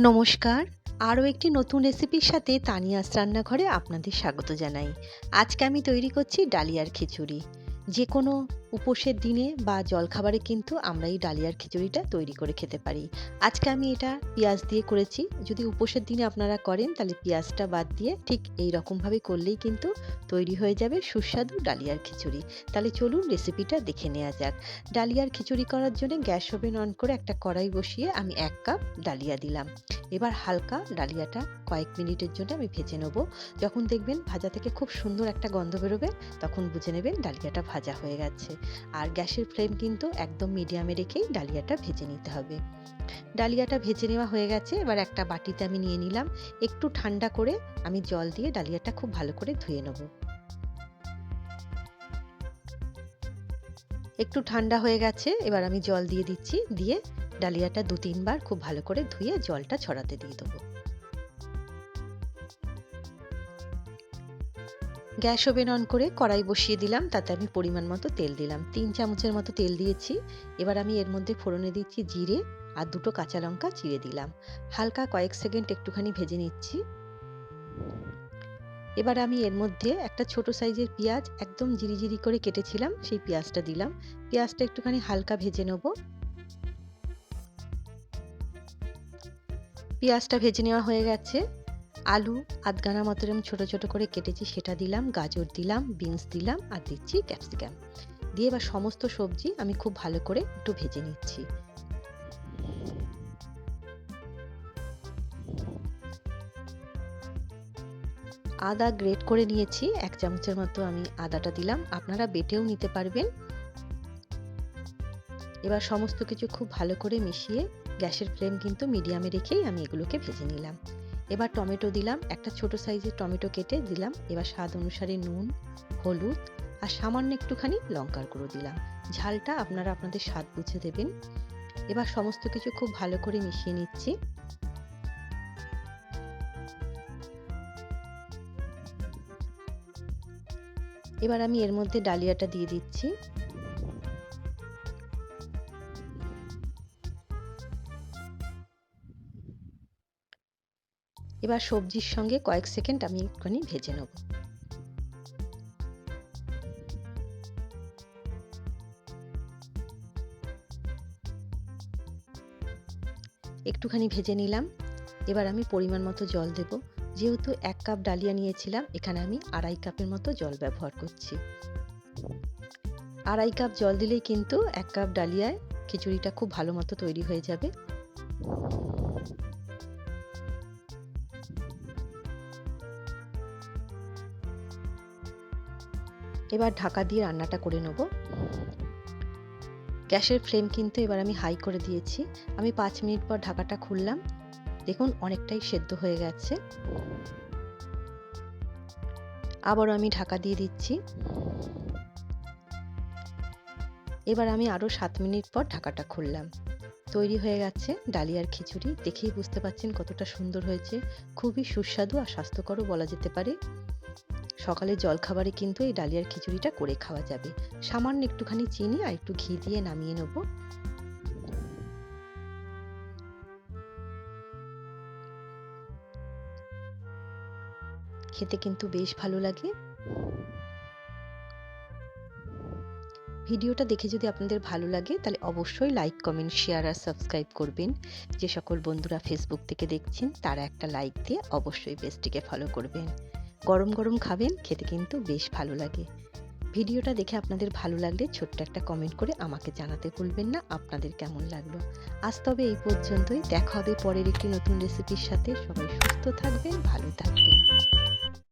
নমস্কার। আরও একটি নতুন রেসিপির সাথে তানিয়াস রান্নাঘরে আপনাদের স্বাগত জানাই। আজকে আমি তৈরি করছি ডালিয়ার খিচুড়ি। যে কোনো উপোসের দিনে বা জলখাবারে কিন্তু আমরা এই ডালিয়ার খিচুড়িটা তৈরি করে খেতে পারি। আজকে আমি এটা পেঁয়াজ দিয়ে করেছি। যদি উপোসের দিনে আপনারা করেন, তাহলে পেঁয়াজটা বাদ দিয়ে ঠিক এই রকমভাবে করলেই কিন্তু তৈরি হয়ে যাবে সুস্বাদু ডালিয়ার খিচুড়ি। তাহলে চলুন রেসিপিটা দেখে নেওয়া যাক। ডালিয়ার খিচুড়ি করার জন্য গ্যাস ওভেন অন করে একটা কড়াই বসিয়ে আমি এক কাপ ডালিয়া দিলাম। এবার হালকা ডালিয়াটা কয়েক মিনিটের জন্য আমি ভেজে নেব। যখন দেখবেন ভাজা থেকে খুব সুন্দর একটা গন্ধ বেরোবে, তখন বুঝে নেবেন ডালিয়াটা ভাজা হয়ে গেছে। আর গ্যাসের ফ্লেম কিন্তু একদম মিডিয়ামে রেখেই ডালিয়াটা ভেজে নিতে হবে। ডালিয়াটা ভেজে নেওয়া হয়ে গেছে। এবার একটা বাটিতে আমি নিয়ে নিলাম। একটু ঠান্ডা করে আমি জল দিয়ে ডালিয়াটা খুব ভালো করে ধুয়ে নেব। একটু ঠান্ডা হয়ে গেছে। এবার আমি জল দিয়ে দিচ্ছি। দিয়ে ডালিয়াটা দু তিনবার খুব ভালো করে ধুয়ে জলটা ছড়াতে দিয়ে দেবো। গ্যাস ওভেন অন করে কড়াই বসিয়ে দিলাম, তাতে আমি পরিমাণ মতো তেল দিলাম। তিন চামচের মতো তেল দিয়েছি, এবার আমি এর মধ্যে ফোড়নে দিচ্ছি জিরে আর দুটো কাঁচা লঙ্কা চিড়ে দিলাম। হালকা কয়েক সেকেন্ড একটুখানি ভেজে নিচ্ছি। এবার আমি এর মধ্যে একটা ছোট সাইজের পেঁয়াজ একদম জিরি করে কেটেছিলাম, সেই পেঁয়াজটা দিলাম। পেঁয়াজটা একটুখানি হালকা ভেজে নেব। পেঁয়াজটা ভেজে নেওয়া হয়ে গেছে। আলু, আধগানা মতো এরকম ছোটো ছোটো করে কেটেছি, সেটা দিলাম, গাজর দিলাম, বিনস দিলাম আর দিচ্ছি ক্যাপসিকাম। দিয়ে এবার সমস্ত সবজি আমি খুব ভালো করে একটু ভেজে নিচ্ছি। আদা গ্রেট করে নিয়েছি, এক চামচের মতো আমি আদাটা দিলাম, আপনারা বেটেও নিতে পারবেন। এবার সমস্ত কিছু খুব ভালো করে মিশিয়ে গ্যাসের ফ্লেম কিন্তু মিডিয়ামে রেখেই আমি এগুলোকে ভেজে নিলাম। এবার টমেটো দিলাম, একটা ছোট সাইজের টমেটো কেটে দিলাম। এবার স্বাদ অনুসারে নুন, হলুদ আর সামান্য একটুখানি লঙ্কার গুঁড়ো দিলাম। ঝালটা আপনারা আপনাদের স্বাদ বুঝে দেবেন। এবার সমস্ত কিছু খুব ভালো করে মিশিয়ে নিচ্ছি। এবার আমি এর মধ্যে ডালিয়াটা দিয়ে দিচ্ছি। এবার সবজির সঙ্গে কয়েক সেকেন্ড আমি একটুখানি ভেজে নেব। একটুখানি ভেজে নিলাম। এবার আমি পরিমাণ মতো জল দেব। যেহেতু এক কাপ ডালিয়া নিয়েছিলাম, এখানে আমি আড়াই কাপের মতো জল ব্যবহার করছি। আড়াই কাপ জল দিলেই কিন্তু এক কাপ ডালিয়ায় খিচুড়িটা খুব ভালো মতো তৈরি হয়ে যাবে। এবার ঢাকা দিয়ে রান্নাটা করে নেব। গ্যাসের ফ্লেম কিন্তু এবার আমি হাই করে দিয়েছি। আমি পাঁচ মিনিট পর ঢাকাটা খুললাম। দেখুন, অনেকটাই সেদ্ধ হয়ে গেছে। আবারও আমি ঢাকা দিয়ে দিচ্ছি। এবার আমি আরও সাত মিনিট পর ঢাকাটা খুললাম। তৈরি হয়ে গেছে ডালিয়ার খিচুড়ি। দেখেই বুঝতে পাচ্ছেন কতটা সুন্দর হয়েছে। খুবই সুস্বাদু আর স্বাস্থ্যকরও বলা যেতে পারে। সকালে জলখাবারে কিন্তু এই ডালিয়ার খিচুড়িটা করে খাওয়া যাবে। সামান্য একটুখানি চিনি আর একটু ঘি দিয়ে নামিয়ে নেব। খেতে কিন্তু বেশ ভালো লাগে। ভিডিওটা দেখে যদি আপনাদের ভালো লাগে, তাহলে অবশ্যই লাইক কমেন্ট শেয়ার আর সাবস্ক্রাইব করবেন। যে সকল বন্ধুরা ফেসবুক থেকে দেখছেন, তারা একটা লাইক দিয়ে অবশ্যই পেজটিকে ফলো করবেন। গরম গরম খাবেন, খেতে কিন্তু বেশ ভালো লাগে। ভিডিওটা দেখে আপনাদের ভালো লাগলে ছোট্ট একটা কমেন্ট করে আমাকে জানাতে ভুলবেন না, আপনাদের কেমন লাগল? আজ তবে এই পর্যন্তই, দেখা হবে পরের একটি নতুন রেসিপির সাথে। সবাই সুস্থ থাকবেন, ভালো থাকবেন।